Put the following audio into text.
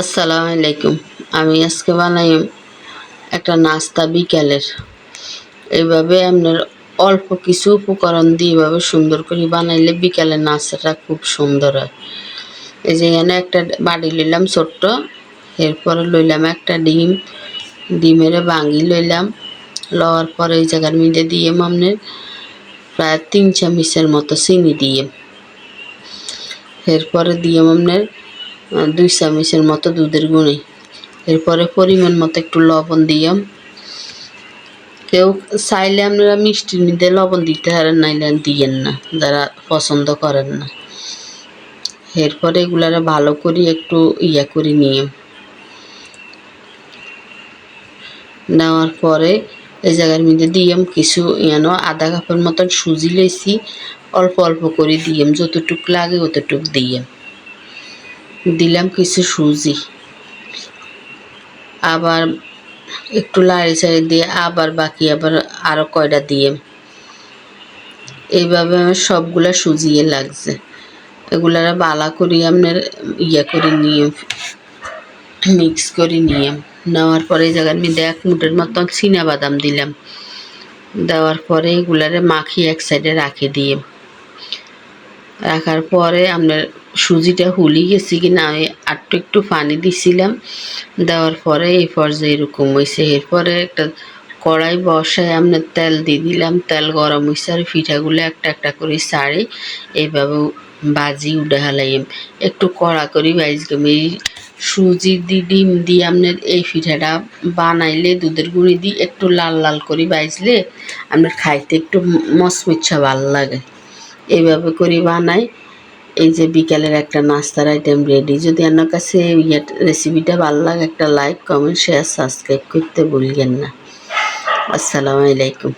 আসসালামু আলাইকুম। আমি আজকে বানাই একটা নাস্তা বিকালের। এইভাবে আপনার অল্প কিছু উপকরণ দিয়ে এভাবে সুন্দর করে বানাইলে বিকালের নাস্তাটা খুব সুন্দর হয়। এই যে এখানে একটা বাড়ি লইলাম ছোট্ট, এরপরে লইলাম একটা ডিম। ডিমের ভাঙি লইলাম। লওয়ার পরে এই জায়গার মিলে দিয়ে আপনার প্রায় তিন চামচের মতো চিনি দিয়ে। এরপরে দিয়ে আপনার দুই চামচের মতো দুধের গুঁড়ি। এরপরে পরিমাণ মতো একটু লবণ দিয়াম। কেউ চাইলে আপনারা মিষ্টির মধ্যে লবণ দিতে পারেন, নাইলে দিয়েন না, যারা পছন্দ করেন না। এরপরে এগুলারে ভালো করে একটু ইয়া করে নিয়ে নেওয়ার পরে এই জায়গার মধ্যে দিয়াম কিছু ইয়ানো আধা কাপের মতন সুজি লইছি অল্প অল্প করে দিয়াম, যতটুক লাগে অতটুক দিয়াম। দিলাম কিছু সুজি। আবার একটু লাড়ি চাড়ি দিয়ে আবার বাকি আবার আরও কয়টা দিয়ে। এইভাবে আমার সবগুলা সুজিয়ে লাগছে। এগুলার বালা করি আপনার ইয়ে করে নিয়ে মিক্স করে নিয়ে। নেওয়ার পরে এই জায়গার মধ্যে এক মুঠের মতন চীনা বাদাম দিলাম। দেওয়ার পরে এগুলারে মাখিয়ে এক সাইডে রাখে দিয়ে। রাখার পরে আপনার সুজিটা হুলি গেছি কি না আমি আটটু একটু পানি দিছিলাম। দেওয়ার পরে এই পর্যায়ে এরকম হয়েছে এরপরে একটা কড়াই বসায় আপনার তেল দিয়ে দিলাম। তেল গরম হয়েছে আর পিঠাগুলো একটা একটা করে সারে, এইভাবে বাজি উঠে হালাইম। একটু কড়া করে বাইজলাম এই সুজি দি ডিম দিয়ে আপনার এই পিঠাটা বানাইলে, দুধের গুঁড়ি দিয়ে একটু লাল লাল করে বাইজলে আপনার খাইতে একটু মচমচ্ছা ভালো লাগে। এইভাবে করে বানাই। এই যে বিকালের একটা নাস্তার আইটেম রেডি যদি আপনার কাছে ইয়ে রেসিপিটা ভালো লাগে, একটা লাইক কমেন্ট শেয়ার সাবস্ক্রাইব করতে ভুলবেন না। আসসালামু আলাইকুম।